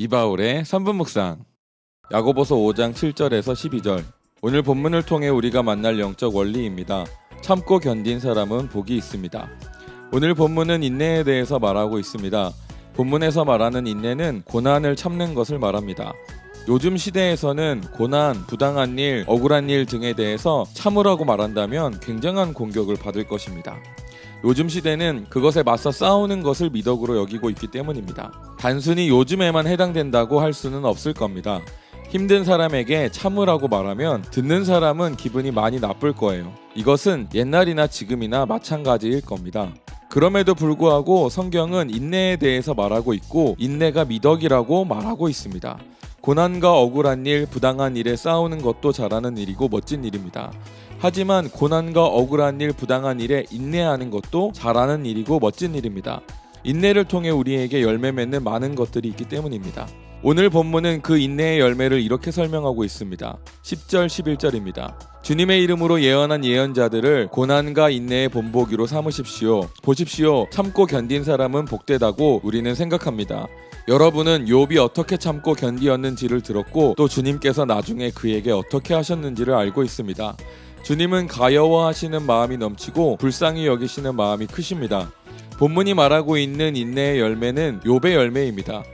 이바울의 3분 묵상 야고보서 5장 7절에서 12절 오늘 본문을 통해 우리가 만날 영적 원리입니다. 참고 견딘 사람은 복이 있습니다. 오늘 본문은 인내에 대해서 말하고 있습니다. 본문에서 말하는 인내는 고난을 참는 것을 말합니다. 요즘 시대에서는 고난, 부당한 일, 억울한 일 등에 대해서 참으라고 말한다면 굉장한 공격을 받을 것입니다. 요즘 시대는 그것에 맞서 싸우는 것을 미덕으로 여기고 있기 때문입니다. 단순히 요즘에만 해당된다고 할 수는 없을 겁니다. 힘든 사람에게 참으라고 말하면 듣는 사람은 기분이 많이 나쁠 거예요. 이것은 옛날이나 지금이나 마찬가지일 겁니다. 그럼에도 불구하고 성경은 인내에 대해서 말하고 있고 인내가 미덕이라고 말하고 있습니다. 고난과 억울한 일, 부당한 일에 싸우는 것도 잘하는 일이고 멋진 일입니다. 하지만 고난과 억울한 일, 부당한 일에 인내하는 것도 잘하는 일이고 멋진 일입니다. 인내를 통해 우리에게 열매 맺는 많은 것들이 있기 때문입니다. 오늘 본문은 그 인내의 열매를 이렇게 설명하고 있습니다. 10절, 11절입니다. 주님의 이름으로 예언한 예언자들을 고난과 인내의 본보기로 삼으십시오. 보십시오. 참고 견딘 사람은 복되다고 우리는 생각합니다. 여러분은 욥이 어떻게 참고 견디었는지를 들었고 또 주님께서 나중에 그에게 어떻게 하셨는지를 알고 있습니다. 주님은 가여워하시는 마음이 넘치고 불쌍히 여기시는 마음이 크십니다. 본문이 말하고 있는 인내의 열매는 욥의 열매입니다.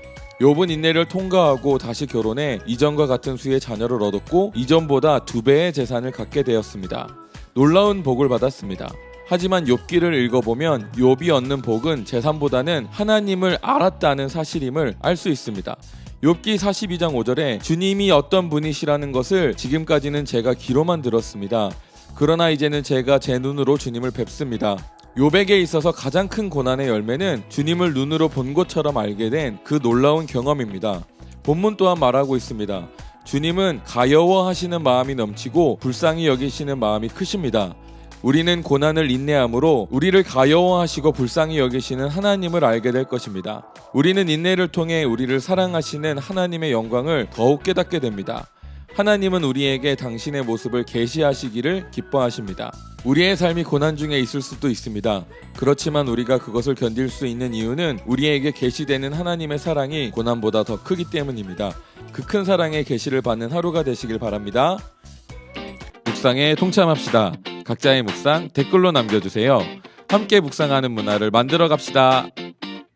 욥은 인내를 통과하고 다시 결혼해 이전과 같은 수의 자녀를 얻었고 이전보다 두 배의 재산을 갖게 되었습니다. 놀라운 복을 받았습니다. 하지만 욥기를 읽어보면 욥이 얻는 복은 재산보다는 하나님을 알았다는 사실임을 알 수 있습니다. 욥기 42장 5절에 주님이 어떤 분이시라는 것을 지금까지는 제가 귀로만 들었습니다. 그러나 이제는 제가 제 눈으로 주님을 뵙습니다. 욥에게 있어서 가장 큰 고난의 열매는 주님을 눈으로 본 것처럼 알게 된 그 놀라운 경험입니다. 본문 또한 말하고 있습니다. 주님은 가여워하시는 마음이 넘치고 불쌍히 여기시는 마음이 크십니다. 우리는 고난을 인내함으로 우리를 가여워하시고 불쌍히 여기시는 하나님을 알게 될 것입니다. 우리는 인내를 통해 우리를 사랑하시는 하나님의 영광을 더욱 깨닫게 됩니다. 하나님은 우리에게 당신의 모습을 계시하시기를 기뻐하십니다. 우리의 삶이 고난 중에 있을 수도 있습니다. 그렇지만 우리가 그것을 견딜 수 있는 이유는 우리에게 계시되는 하나님의 사랑이 고난보다 더 크기 때문입니다. 그 큰 사랑의 계시를 받는 하루가 되시길 바랍니다. 묵상에 통참합시다. 각자의 묵상 댓글로 남겨주세요. 함께 묵상하는 문화를 만들어 갑시다.